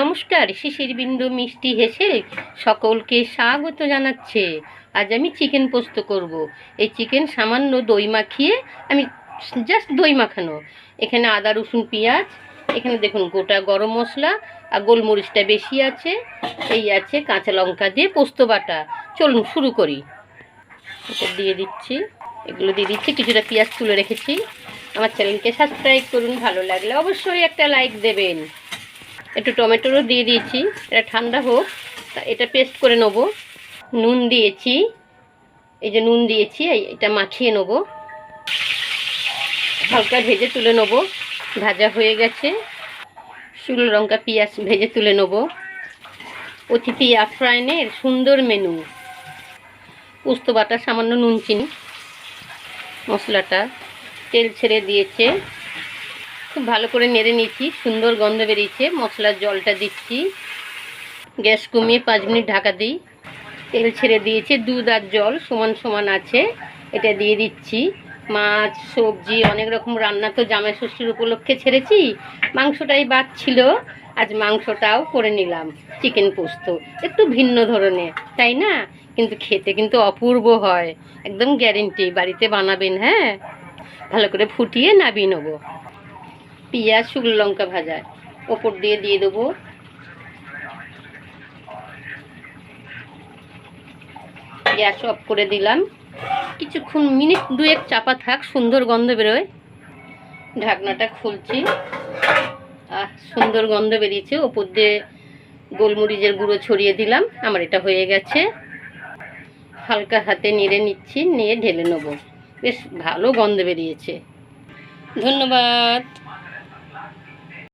নমস্কার শিশির বিন্দু মিষ্টি হেসে সকলকে স্বাগত জানাচ্ছে। আজ আমি চিকেন পোস্ত করব। এই চিকেন সামান্য দই মাখিয়ে আমি জাস্ট দই মাখানো। এখানে আদা, রসুন, পেঁয়াজ, এখানে দেখুন গোটা গরম মশলা আর গোলমরিচটা বেশি আছে, এই আছে কাঁচা লঙ্কা দিয়ে পোস্ত বাটা। চলুন শুরু করি। এটা দিয়ে দিচ্ছি। এগুলো দিয়ে দিচ্ছি, কিছুটা পেঁয়াজ তুলে রেখেছি। আমার চ্যানেলকে সাবস্ক্রাইব করুন, ভালো লাগলে অবশ্যই একটা লাইক দেবেন। একটু টমেটোরও দিয়ে দিয়েছি, এটা ঠান্ডা হোক। তা এটা পেস্ট করে নেব। নুন দিয়েছি, এই যে নুন দিয়েছি এটা মাখিয়ে নেব। হালকা ভেজে তুলে নেব। ভাজা হয়ে গেছে। শুকনো লঙ্কা, পেঁয়াজ ভেজে তুলে নেব। অতিথি আপ্যায়নের সুন্দর মেনু পোস্ত বাটা, সামান্য নুন চিনি। মশলাটা তেল ছেড়ে দিয়েছে। খুব ভালো করে নেড়ে নিয়েছি সুন্দর গন্ধ বেরিয়েছে, মশলার জলটা দিচ্ছি। গ্যাস কমিয়ে পাঁচ মিনিট ঢাকা দিই। তেল ছেড়ে দিয়েছে, দুধ আর জল সমান সমান আছে, এটা দিয়ে দিচ্ছি। মাছ, সবজি, অনেক রকম রান্না তো জামাই ষষ্ঠীর উপলক্ষে ছেড়েছি, মাংসটাই বাদ ছিল, আজ মাংসটাও করে নিলাম, চিকেন পোস্ত, একটু ভিন্ন ধরনের, তাই না? কিন্তু খেতে কিন্তু অপূর্ব হয়, একদম গ্যারেন্টি বাড়িতে বানাবেন হ্যাঁ? ভালো করে ফুটিয়ে নাবিয়ে নেব। পেঁয়াজ, শুকনো লঙ্কা ভাজা। ওপর দিয়ে দিয়ে দেবো। গ্যাস অফ করে দিলাম। কিছুক্ষণ, মিনিট দুয়েক চাপা থাক, সুন্দর গন্ধ বেরোয়। ঢাকনাটা খুলছি। আহ, সুন্দর গন্ধ বেরিয়েছে। ওপর দিয়ে গোলমরিচের গুঁড়ো ছড়িয়ে দিলাম। আমার এটা হয়ে গেছে। হালকা হাতে নেড়ে নিচ্ছি, নিয়ে ঢেলে নেব। বেশ ভালো গন্ধ বেরিয়েছে। ধন্যবাদ।